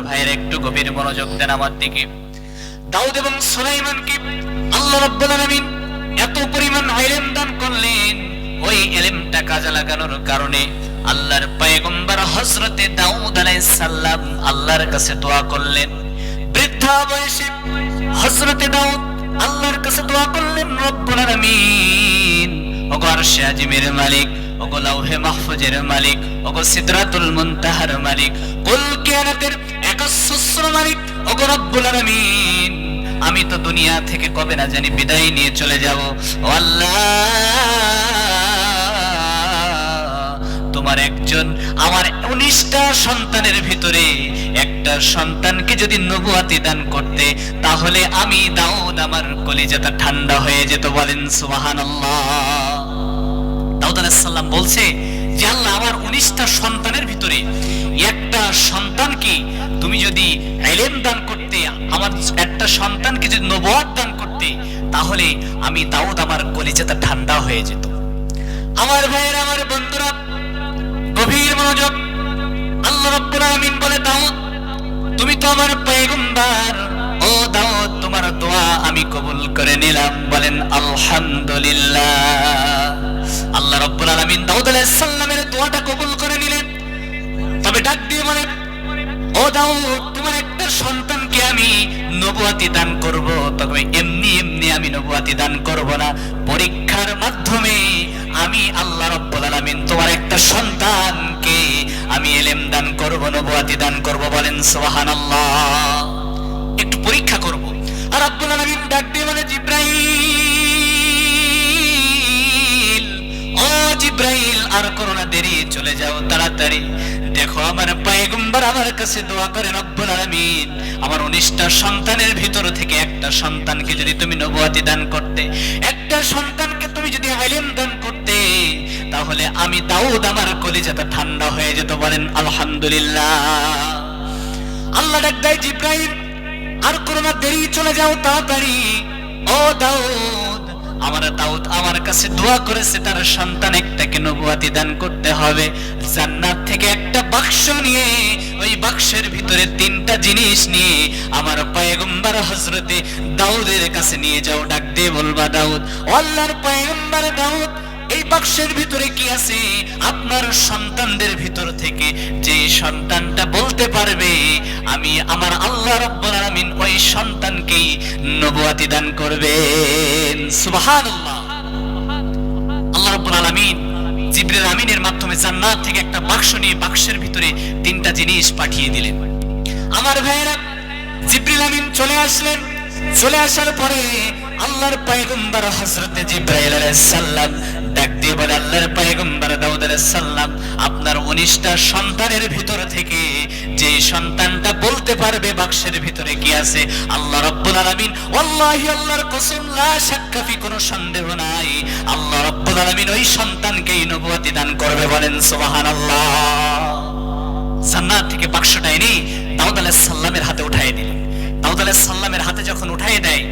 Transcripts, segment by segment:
ভাইয়ের একটু গভীর মনোযোগ দেন আমার দিকে। দাউদ এবং সুলাইমানকে আল্লাহ রাব্বুল আলামিন এত পরিমাণ দান করলেন, ওই কাজে লাগানোর কারণে আল্লাহর পয়গম্বর দাউদ আলাইহিস সালাম আল্লাহর কাছে দোয়া করলেন। বৃদ্ধা বয়সে হযরতে দাউদ আল্লাহর কাছে দোয়া করলেন, রব্বুল আলামিন আজিমের মালিক, ওগো লাউহে মাহফুজের মালিক, ওগো সিদরাতুল মুনতাহার মালিক, কুল কিয়ানাতের আমি তো দুনিয়া থেকে কবে না জানি বিদায় নিয়ে চলে যাব। আল্লাহ, তোমার একজন, আমার উনিশটা সন্তানের ভিতরে একটা সন্তানকে যদি নবুয়াতি দান করতে, তাহলে আমি দাউদ আমার কলিজাটা ঠান্ডা হয়ে যেত বলেন সুবহানাল্লাহ। দাউদ আলাইসাল্লাম বলছে যে আল্লাহ উনিশটা সন্তানের ভিতরে। একটা সন্তানকে তুমি যদি এলেম দান করতে, আমার একটা সন্তানকে যদি নবুয়াত দান করতে, তাহলে আমি দাউদ আমার কলিজাটা ঠান্ডা হয়ে যেত। আমার ভাইয়ের, আমার বন্ধুরা, গভীর মনোযোগ। আল্লাহ রাব্বুল আলামিন বলে, দাউদ, তুমি তো আমার পয়গম্বর। ও দাউদ, তোমার দোয়া আমি কবুল করে নিলাম। বলেন, আলহামদুলিল্লাহ। আল্লাহ রাব্বুল আলামিন দাউদ আলাইহিস সালামের দোয়াটা কবুল করে নিলেন। তবে ডাক দিয়ে বলে ও দাউদ, তোমার একটা সন্তানকে আমি নবুয়াতি দান করব। তবে এমনি এমনি আমি নবুয়াতি দান করব না। পরীক্ষার মাধ্যমে আমি আল্লাহ রাব্বুল আলামিন তোমার একটা সন্তানকে আমি এলেম দান করব, নবুয়াতি দান করব। বলেন, সুবহানাল্লাহ। করোনা দেরি, চলে যাও তাড়াতাড়ি। দেখো আমার পয়গম্বর আমার কাছে দোয়া করে রব্বুল আলামিন। আমার উনিশটা সন্তানের ভিতর থেকে একটা সন্তানকে যদি তুমি নবুয়াতি দান করতে, একটা সন্তানকে তুমি যদি ইলম দান করতে, তাহলে আমি দাউদ আমার কলিজাটা ঠান্ডা হয়ে যেত বলেন, আলহামদুলিল্লাহ। আল্লাহ ডাক দেয় জিব্রাইল, আর করোনা দেরি, চলে যাও তাড়াতাড়ি। ও দাউদ আমার দাউদ আমার কাছে দোয়া করেছে, তার সন্তান একটাকে নবুয়াতি দান করতে হবে। জান্নাত থেকে একটা বাক্স নিয়ে, ওই বাক্সের ভিতরে তিনটা জিনিস নিয়ে আমার পয়গম্বর হজরতে দাউদের কাছে নিয়ে যাও, ডাক দিয়ে বলবা, দাউদ, আল্লাহর পয়গম্বর দাউদ এই বাক্সের ভিতরে কি আছে? আপনার সন্তানদের ভিতর থেকে যে সন্তানটা বলতে পারবে, আমি আমার আল্লাহ রাব্বুল আলামিন ওই সন্তানকেই নবুয়াতি দান করবেন। সুবহানাল্লাহ। আল্লাহ রাব্বুল আলামিন জিবরিল আমিনের মাধ্যমে জান্নাত থেকে একটা বাক্স নিয়ে বাক্সের ভিতরে তিনটা জিনিস পাঠিয়ে দিলেন। আমার ভাইয়েরা জিবরিল আমিন চলে আসলেন। চলে আসার পরে আল্লাহর পয়গম্বর হযরত জিব্রাইল সালাম ডাক দিয়ে বলে, আল্লাহর পয়গম্বর দাউদ সালাম, আপনার 19টা সন্তানের ভিতর থেকে যে সন্তানটা বলতে পারবে বাক্সের ভিতরে কি আছে, আল্লাহ রাব্বুল আলামিন, ওয়াল্লাহি আল্লাহর কসম, লা শাক্কা ফি, কোনো সন্দেহ নাই। আল্লাহ রাব্বুল আলামিন ওই সন্তানকেই নবুয়তি দান করবে বলেন, সুবহানাল্লাহ। জান্নাত থেকে বাক্সটা এনে দাউদ আলাইহিস সালামের হাতে উঠাই দিলেন। দাউদ আলাইহিস সালামের হাতে যখন উঠাই দেয়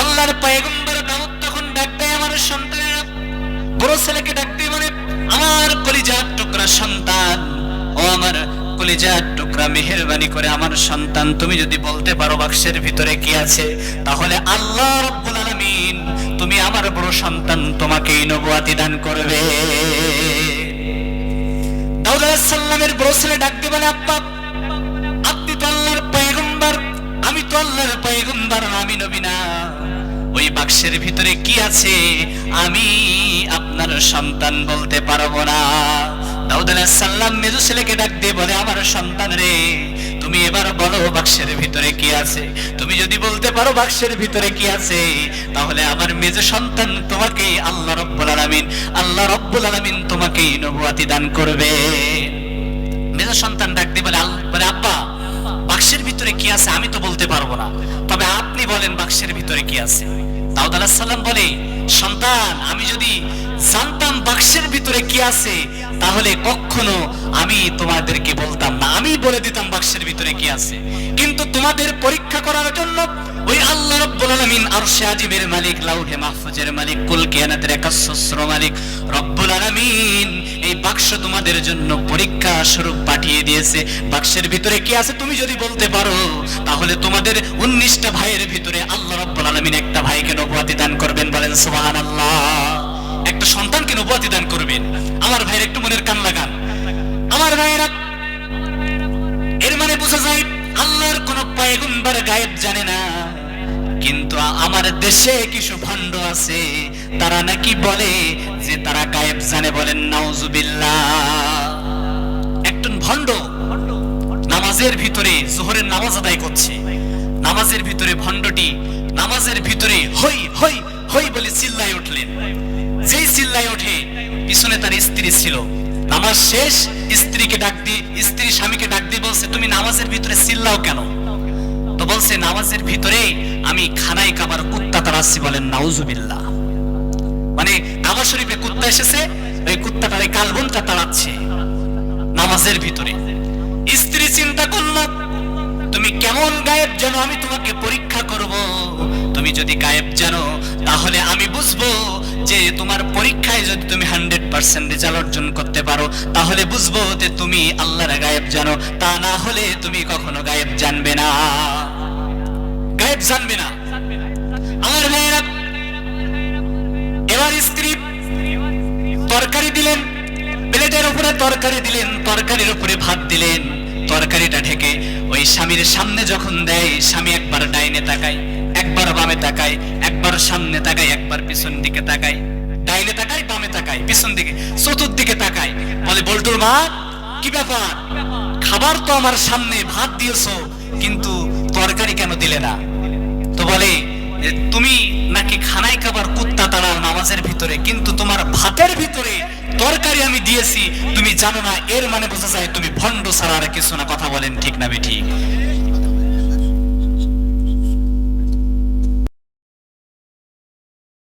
আল্লাহর পয়গম্বর দাউদ তখন ডাক দেয় আমার সন্তানের বড় ছেলেকে ডাক দিয়ে মানে আমার কলিজার টুকরা সন্তান, ও আমার কলিজার টুকরা মেহেরবানি করে আমার সন্তান, তুমি যদি বলতে পারো বাক্সের ভিতরে কি আছে, তাহলে আল্লাহ রাব্বুল আলামিন তুমি আমার বড় সন্তান তোমাকেই নবুয়াতি দান করবে। দাউদ আলাইহিস সালামের বড় ছেলে ডাক দিয়ে বলে, আব্বা আল্লাহর পয়গম্বর, আমি নবী ওই বাক্সের ভিতরে কি আছে, আমি আপনার সন্তান বলতে পারব না। দাউদ মেজু ছেলেকে ডাক দিয়ে বলে, আমার সন্তান রে, তুমি এবার বলো বাক্সের ভিতরে কি আছে? তুমি যদি বলতে পারো বাক্সের ভিতরে কি আছে, তাহলে আমার মেজু সন্তান তোমাকে আল্লাহ রব্বুল আলামিন, আল্লাহ রব্বুল আলামিন তোমাকেই নবুয়াতি দান করবে। মেজো সন্তান ডাক দিয়ে বলে বলে, আব্বা বাক্সের ভিতরে কি আছে আমি তো বলতে পারব না। তবে আপনি বলেন বাক্সের ভিতরে কি আছে। দাউদ আলাহিস সালাম বলে, সন্তান, আমি যদি জানতাম বাক্সের ভিতরে কি আছে? তাহলে কখনো আমি তোমাদেরকে বলতাম না। আমি বলে দিতাম বাক্সের ভিতরে কি আছে। কিন্তু তোমাদের পরীক্ষা করার জন্য ওই আল্লাহ রব্বুল আলামিন আরশে আজিমের মালিক, লাউহে মাহফুজের মালিক, কুল কিয়ানাতের একাশ্বস্র মালিক রব্বুল আলামিন এই বাক্স তোমাদের জন্য পরীক্ষা স্বরূপ পাঠিয়ে দিয়েছে। বাক্সের ভিতরে কি আছে তুমি যদি বলতে পারো, তাহলে তোমাদের উনিশটা ভাইয়ের ভিতরে আল্লাহ রব্বুল আলামিন একটা ভাইকে নবুয়াতি দান করবেন। বলেন সুবহানাল্লাহ। নবুয়াতি দান করবেন। আমার ভাইয়ের একটু মনের কান লাগান। আমার ভাইয়েরা, এর মানে বোঝা যায়, আল্লাহর কোন পয়গম্বর গায়েব জানে না। কিন্তু আমার দেশে কিছু ভণ্ড আছে, তারা নাকি বলে যে তারা গায়েব জানে বলেন, নাউজুবিল্লাহ। একজন ভণ্ড নামাজের ভিতরে জোহরের নামাজ আদায় করছে। নামাজের ভিতরে ভণ্ডটি, নামাজের ভিতরে হই হই হই বলে চিল্লায় উঠলেন। যেই চিল্লায় ওঠে, পিছনে তার স্ত্রী ছিল। নামাজ শেষ, স্ত্রীকে ডাক দিয়ে, স্ত্রী স্বামীকে ডাক দিয়ে বলছে, তুমি নামাজের ভিতরে চিল্লাও কেন? তো বলছে, নামাজের ভিতরে আমি খানাই কাবার কুত্তা তাড়াচ্ছি বলেন নাউজুবিল্লাহ। মানে কাবা শরীফে কুত্তা এসেছে, ওই কুত্তাটারে কালবনটা তাড়াচ্ছে নামাজের ভিতরে। স্ত্রী চিন্তা করল, তুমি কেমন গায়েব জানো আমি তোমাকে পরীক্ষা করব? তুমি যদি গায়েব জানো, তাহলে আমি বুঝব যে তোমার পরীক্ষায় যদি তুমি হান্ড্রেড পার্সেন্ট রেজাল্ট অর্জন করতে পারো, তাহলে বুঝব যে তুমি আল্লাহর গায়েব জানো। তা না হলে তুমি কখনো গায়েব জানবে না। গায়েব জানবে না। আমার এবার স্ত্রী তরকারি দিলেন, প্লেটের উপরে তরকারি দিলেন, তরকারির উপরে ভাত দিলেন। তরকারিটা ঢেকে ওই স্বামীর সামনে যখন দেয়, স্বামী একবার ডাইনে তাকায় একবার বামে তাকায় একবার সামনে তাকায় একবার পিছন দিকে তাকায় ডাইনে তাকায় বামে তাকায় পিছন দিকে, চতুর্দিকে তাকায় বলে, বল্টুর মা, কি ব্যাপার? খাবার তো আমার সামনে, ভাত দিয়েছ, কিন্তু তরকারি কেন দিলে না? তো বলে তুমি নাকি খানায় খাবার কুত্তা তাড়াও নামাজের ভিতরে, কিন্তু তোমার ভাতের ভিতরে তরকারি আমি দিয়েছি, তুমি জানো না, এর মানে বোঝা যায় তুমি ভণ্ড ছাড়া আর কিছু না। কথা বলেন ঠিক না ঠিক